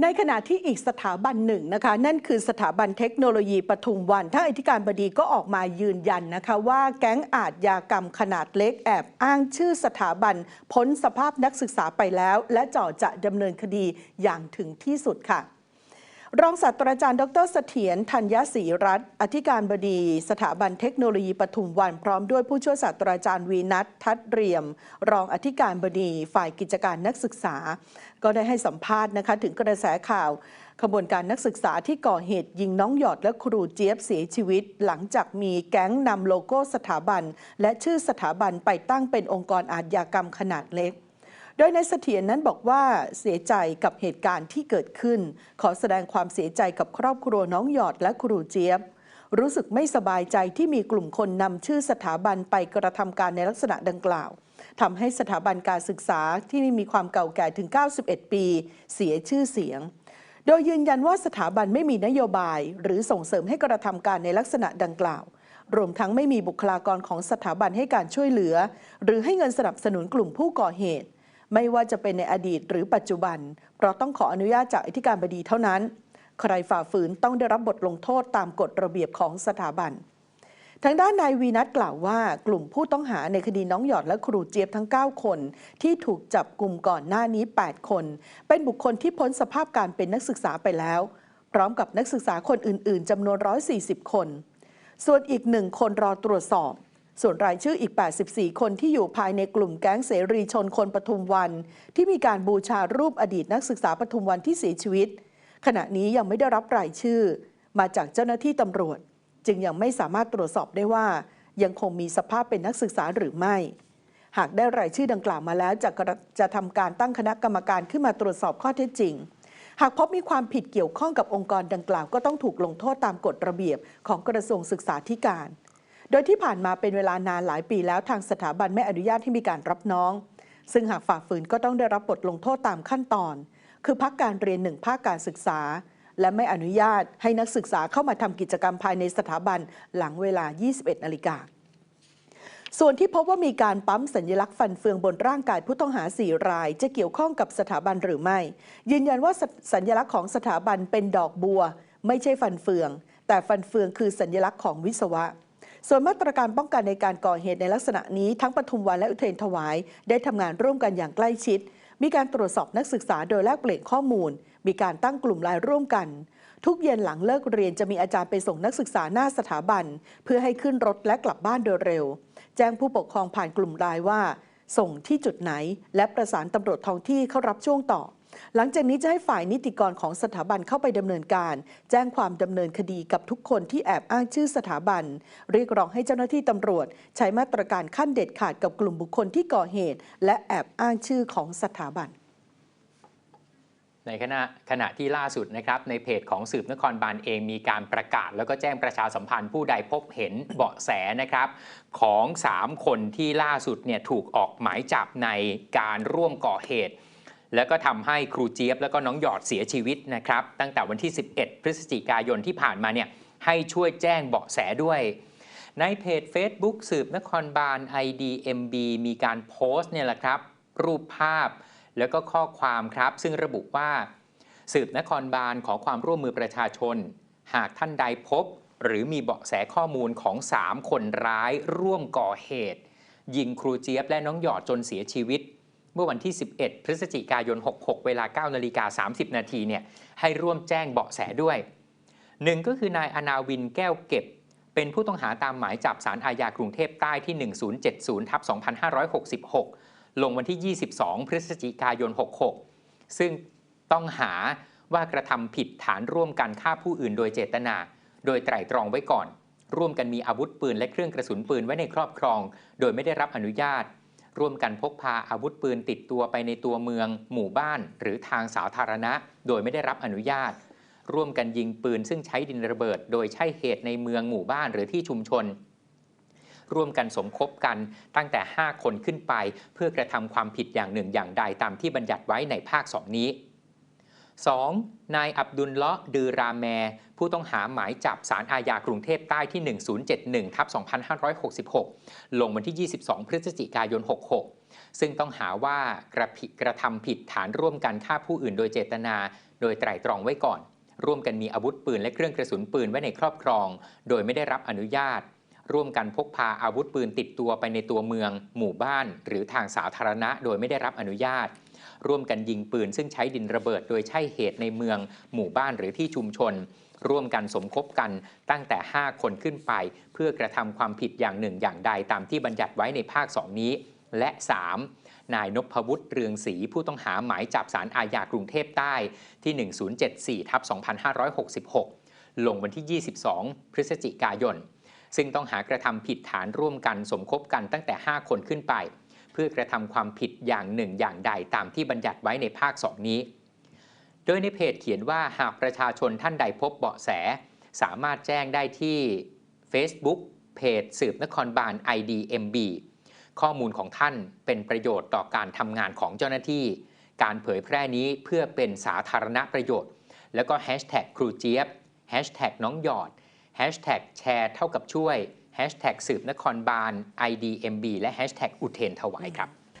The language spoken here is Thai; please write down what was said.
ในขณะที่อีกสถาบันหนึ่งนะคะนั่นคือสถาบันเทคโนโลยีปทุมวันท่านอธิการบดีก็ออกมายืนยันนะคะว่าแก๊งอาทยากรรมขนาดเล็กแอบอ้างชื่อสถาบัน พ้นสภาพนักศึกษาไปแล้ว และจ่อจะดำเนินคดีอย่างถึงที่สุดค่ะ รองศาสตราจารย์ ดรเสถียรธัญญศรีรัตน์อธิการบดี สถาบันเทคโนโลยีปทุมวัน พร้อมด้วยผู้ช่วยศาสตราจารย์วีนัททัดเรียม รองอธิการบดี ฝ่ายกิจการนักศึกษา ก็ได้ให้สัมภาษณ์นะคะถึงกระแสข่าวขบวนการนักศึกษาที่ก่อเหตุยิงน้องหยอดและครูเจี๊ยบเสียชีวิต หลังจากมีแก๊งนำโลโก้สถาบัน และชื่อสถาบันไปตั้งเป็นองค์กรอาชญากรรมขนาดเล็ก โดยในายเสถียรนั้นบอกว่าเสียใจกับเหตุการณ์ที่เกิดขึ้น ขอแสดงความเสียใจกับครอบครัวน้องหยอดและครูเจี๊ยบ รู้สึกไม่สบายใจที่มีกลุ่มคนนำชื่อสถาบันไปกระทำการในลักษณะดังกล่าวทำให้สถาบันการศึกษาที่มีความเก่าแก่ถึง 91 ปี เสียชื่อเสียง โดยยืนยันว่าสถาบันไม่มีนโยบาย หรือส่งเสริมให้กระทำการในลักษณะดังกล่าว รวมทั้งไม่มีบุคลากรของสถาบันให้การช่วยเหลือ หรือให้เงินสนับสนุนกลุ่มผู้ก่อเหตุ ไม่ว่าจะเป็นในอดีตหรือปัจจุบัน เพราะต้องขออนุญาตจากอธิการบดีเท่านั้น ใครฝ่าฝืนต้องได้รับบทลงโทษตามกฎระเบียบของสถาบัน ทางด้านนายวีนัทกล่าวว่ากลุ่มผู้ต้องหาในคดีน้องหยอดและครูเจี๊ยบทั้ง 9 คน ที่ถูกจับกลุ่มก่อนหน้านี้ 8 คน เป็นบุคคลที่พ้นสภาพการเป็นนักศึกษาไปแล้ว พร้อมกับนักศึกษาคนอื่น ๆจำนวน 140 คน ส่วนอีกหนึ่งคนรอตรวจสอบ ส่วนรายชื่ออีก 84 คนที่อยู่ภายในกลุ่มแก๊งเสรีชนคนปทุมวัน ที่มีการบูชารูปอดีตนักศึกษาปทุมวันที่เสียชีวิต ขณะนี้ยังไม่ได้รับรายชื่อ มาจากเจ้าหน้าที่ตำรวจ จึงยังไม่สามารถตรวจสอบได้ว่า ยังคงมีสภาพเป็นนักศึกษาหรือไม่ หากได้รายชื่อดังกล่าวมาแล้วจะกระจะทำการตั้งคณะกรรมการขึ้นมาตรวจสอบข้อเท็จจริง หากพบมีความผิดเกี่ยวข้องกับองค์กรดังกล่าวก็ต้องถูกลงโทษตามกฎระเบียบของกระทรวงศึกษาธิการ โดยที่ผ่านมาเป็นเวลานานหลายปีแล้วทางสถาบันไม่อนุญาตให้มีการรับน้อง ซึ่งหากฝ่าฝืนก็ต้องได้รับบทลงโทษตามขั้นตอน คือพักการเรียนหนึ่งภาคการศึกษา และไม่อนุญาตให้นักศึกษาเข้ามาทำกิจกรรมภายในสถาบันหลังเวลา 21 นาฬิกาส่วนที่พบว่ามีการปั๊มสัญลักษณ์ฟันเฟืองบนร่างกายผู้ต้องหา4ราย จะเกี่ยวข้องกับสถาบันหรือไม่ ยืนยันว่าสสัญลักษณ์ของสถาบันเป็นดอกบัว ไม่ใช่ฟันเฟือง แต่ฟันเฟืองคือสัญลักษณ์ของวิศวะ ส่วนมาตรการป้องกันในการก่อเหตุในลักษณะนี้ทั้งปทุมวันและอุเทรนถวาย ได้ทำงานร่วมกันอย่างใกล้ชิด มีการตรวจสอบนักศึกษาโดยแลกเปลี่ยนข้อมูล มีการตั้งกลุ่มไลน์ร่วมกัน ทุกเย็นหลังเลิกเรียนจะมีอาจารย์ไปส่งนักศึกษาหน้าสถาบัน เพื่อให้ขึ้นรถและกลับบ้านโดยเร็ว แจ้งผู้ปกครองผ่านกลุ่มไลน์ว่า ส่งที่จุดไหน และประสานตำรวจท้องที่เข้ารับช่วงต่อ หลังจากนี้จะให้ฝ่ายนิติกรของสถาบันเข้าไปดำเนินการ แจ้งความดำเนินคดีกับทุกคนที่แอบอ้างชื่อสถาบัน เรียกร้องให้เจ้าหน้าที่ตำรวจ ใช้มาตรการขั้นเด็ดขาดกับกลุ่มบุคคลที่ก่อเหตุ และแอบอ้างชื่อของสถาบันในขณะขณะที่ล่าสุดนะครับในเพจของสืบนครบาลเองมีการประกาศ แล้วก็แจ้งประชาสัมพันธ์ผู้ใดพบเห็นเบาะแสนะครับ ของ 3 คนที่ล่าสุดเนี่ยถูกออกหมายจับในการร่วมก่อเหตุ แล้วก็ทำให้ครูเจี๊ยบแล้วก็น้องหยอดเสียชีวิตนะครับตั้งแต่วันที่ 11 พฤศจิกายนที่ผ่านมาเนี่ยให้ช่วยแจ้งเบาะแสด้วย ในเพจ Facebook สืบนครบาล IDMB มีการโพสต์เนี่ยแหละครับ รูปภาพแล้วก็ข้อความครับ ซึ่งระบุว่า สืบนครบาลขอความร่วมมือประชาชน หากท่านใดพบ หรือมีเบาะแสข้อมูลของ 3 คนร้ายร่วมก่อเหตุ ยิงครูเจี๊ยบและน้องหยอดจนเสียชีวิต เมื่อวันที่ 11 พฤศจิกายน 66 เวลา9นาฬิกา30 นาทีเนี่ยให้ร่วมแจ้งเบาะแสด้วยหนึ่งก็คือนายอนาวินแก้วเก็บ เป็นผู้ต้องหาตามหมายจับสารอาญากรุงเทพใต้ที่ 1070ทับ2566 ลงวันที่ 22 พฤศจิกายน 66 ซึ่งต้องหาว่ากระทำผิดฐานร่วมกันฆ่าผู้อื่นโดยเจตนา โดยไตร่ตรองไว้ก่อน ร่วมกันมีอาวุธปืนและเครื่องกระสุนปืนไว้ในครอบครอง โดยไม่ได้รับอนุญาต ร่วมกันพกพาอาวุธปืนติดตัวไปในตัวเมือง หมู่บ้าน หรือทางสาธารณะ โดยไม่ได้รับอนุญาต ร่วมกันยิงปืนซึ่งใช้ดินระเบิด โดยใช้เหตุในเมืองหมู่บ้านหรือที่ชุมชน ร่วมกันสมคบกันตั้งแต่ 5 คนขึ้นไป เพื่อกระทำความผิดอย่างหนึ่งอย่างใดตามที่บัญญัติไว้ในภาค2นี้ 2. นายอับดุลเลาะดือราแม ผู้ต้องหาหมายจับสารอาญากรุงเทพใต้ที่ 1071ทับ2566 ลงวันที่ 22 พฤศจิกายน 66 ซึ่งต้องหาว่ากระผิกระทำผิดฐานร่วมกันฆ่าผู้อื่นโดยเจตนา โดยไตร่ตรองไว้ก่อน ร่วมกันมีอาวุธปืนและเครื่องกระสุนปืนไว้ในครอบครอง โดยไม่ได้รับอนุญาต ร่วมกันพกพาอาวุธปืนติดตัวไปในตัวเมือง หมู่บ้าน หรือทางสาธารณะ โดยไม่ได้รับอนุญาต ร่วมกันยิงปืน ซึ่งใช้ดินระเบิดโดยใช่เหตุในเมืองหมู่บ้านหรือที่ชุมชน ร่วมกันสมคบกันตั้งแต่ 5 คนขึ้นไป เพื่อกระทำความผิดอย่างหนึ่งอย่างใดตามที่บัญญัติไว้ในภาค 2 นี้ และ 3. นายนพวุฒิเรืองศรีผู้ต้องหาหมายจับสารอาญากรุงเทพใต้ที่ 1074ทับ2566 ลงวันที่ 22 พฤศจิกายน ซึ่งต้องหากระทำผิดฐานร่วมกันสมคบกันตั้งแต่ 5 คนขึ้นไป เพื่อกระทำความผิดอย่างหนึ่งอย่างใดตามที่บัญญัติไว้ในภาค 2 นี้ โดยในเพจเขียนว่าหากประชาชนท่านใดพบเบาะแส สามารถแจ้งได้ที่ Facebook เพจสืบนครบาล IDMB ข้อมูลของท่านเป็นประโยชน์ต่อการทำงานของเจ้าหน้าที่ การเผยแพร่นี้เพื่อเป็นสาธารณประโยชน์ แล้วก็แฮชแท็กครูเจี๊ยบแฮชแท็กน้องหยอดแฮชแท็กแชร์เท่ากับช่วย แฮชแท็กสืบนครบาล IDMB และแฮชแท็กอุเทนถวายครับ